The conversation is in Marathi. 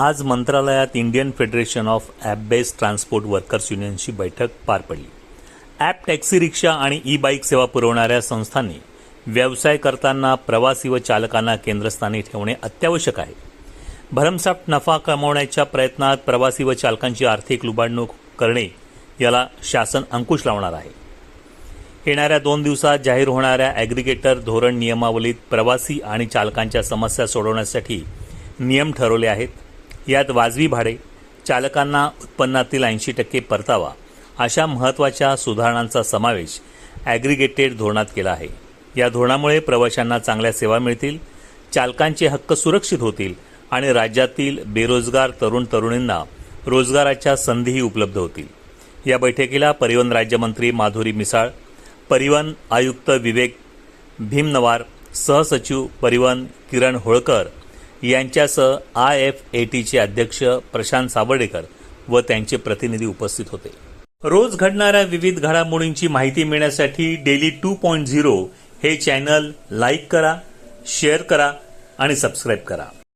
आज मंत्रालयात Indian federation of app based transport workers युनियनची बैठक पार पडली. ॲप टॅक्सी रिक्षा आणि ई बाईक सेवा पुरवणाऱ्या संस्थांनी व्यवसाय करताना प्रवासी व चालकांना केंद्रस्थानी ठेवणे अत्यावश्यक आहे. भरमसाठ नफा कमावण्याच्या प्रयत्नात प्रवासी व चालकांची आर्थिक लुबाडणूक करणे याला शासन अंकुश लावणार आहे. येणाऱ्या दोन दिवसात जाहीर होणाऱ्या ॲग्रिगेटर धोरण नियमावलीत प्रवासी आणि चालकांच्या समस्या सोडवण्यासाठी नियम ठरवले आहेत. यात वाजवी भाडे चालकांना उत्पन्नातील ऐंशी टक्के परतावा अशा महत्त्वाच्या सुधारणांचा समावेश ॲग्रिगेटेड धोरणात केला आहे. या धोरणामुळे प्रवाशांना चांगल्या सेवा मिळतील चालकांचे हक्क सुरक्षित होतील आणि राज्यातील बेरोजगार तरुण तरुणींना रोजगाराच्या संधीही उपलब्ध होतील. या बैठकीला परिवहन राज्यमंत्री माधुरी मिसाळ परिवहन आयुक्त विवेक भीमनवार सहसचिव परिवहन किरण होळकर यांच्यासह आय एफ ए टीचे अध्यक्ष प्रशांत सावर्डेकर व त्यांचे प्रतिनिधी उपस्थित होते. रोज घडणाऱ्या विविध घडामोडींची माहिती मिळण्यासाठी डेली टू पॉईंट झिरो हे चॅनल लाईक करा शेअर करा आणि सबस्क्राईब करा.